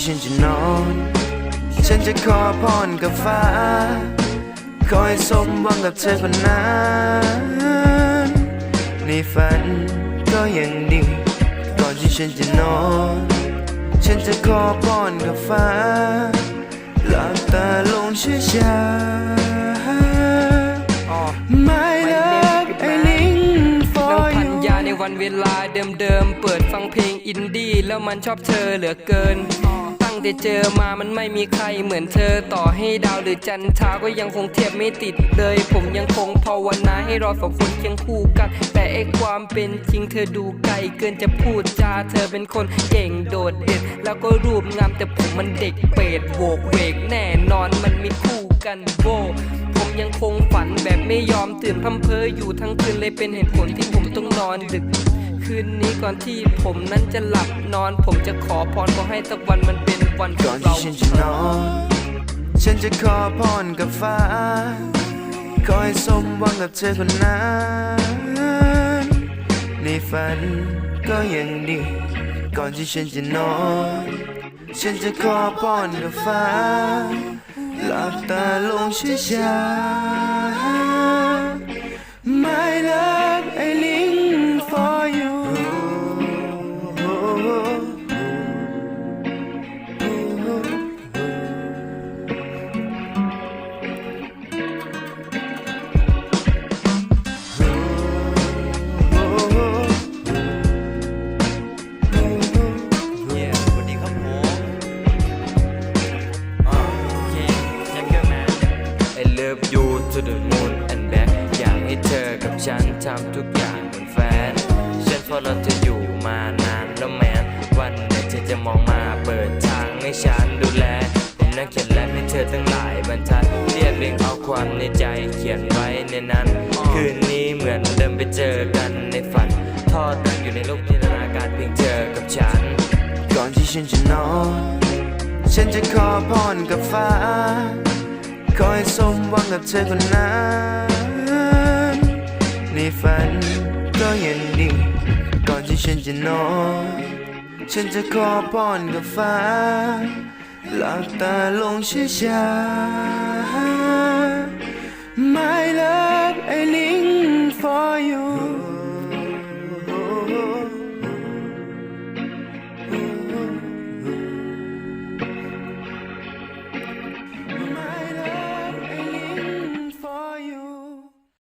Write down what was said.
่ฉันจะนอน ฉันจะขอพรกับฟ้า ขอให้สมหวังกับเธอคนนั้นในฝันก็ยังดีก่อนที่ฉันจะนอน ฉันจะขอพรกับฟ้าหลับตาลงช้าๆ My love I ling น้อง for พันยาในวันเวลาเดิมๆเปิดฟังเพลงอินดี้แล้วมันชอบเธอเหลือเกิน งแต่เจอมามันไม่มีใครเหมือนเธอต่อให้ดาวหรือจันทราก็ยังคงเทียบไม่ติดเลย ผมยังคงภาวนาให้เราสองคนเคียงคู่กัน แต่ไอความเป็นจริงเธอดูไกลเกินจะพูดจาเธอเป็นคนเก่งโดดเด่นแล้วก็รูปงามแต่ผมมันเด็กเปรตโบกเวกแน่นอนมันมีคู่กันโบผมยังคงฝันแบบไม่ยอมตื่นพร่ำเพออยู่ทั้งคืนเลยเป็นเหตุผลที่ผมต้องนอนดึก คืนนี้ก่อนที่ผมนั้นจะหลับนอน ผมจะขอพรขอให้สักวันมันเป็นวันขก่อองนเรา ที่ฉันจะนอน ฉันจะขอพรกับฟ้า ขอให้สมหวังกับเธอคนนั้น ในฝันก็ยังดี ก่อนที่ฉันจะนอน ฉันจะขอพรกับฟ้า หลับตาลงช้าๆ to the moon and back อยากให้เธอกับฉันทำทุกอย่างเหมือนแฟน ฉันเฝ้ารอเธอยู่มานานแล้วแมนวันไหนเธอจะมองมาเปิดทางให้ฉันดูแล ผมนั่งเขียนแลนให้เธอตั้งหลายบรรทัด เรียบเรียงเอาความในใจเขียนไว้ในนั้น คืนนี้เหมือนเดิมไปเจอกันในฝัน ทอดตั้งอยู่ในโลกจินตนาการเพียงเธอกับฉัน ก่อนที่ฉันจะนอน ฉันจะขอพรกับฟ้า ขอให้สมหวังกับเธอคนนั้นในฝันก็ยังดี ก่อนที่ฉันจะนอน ฉันจะขอพรกับฟ้าหลับตาลงช้าๆ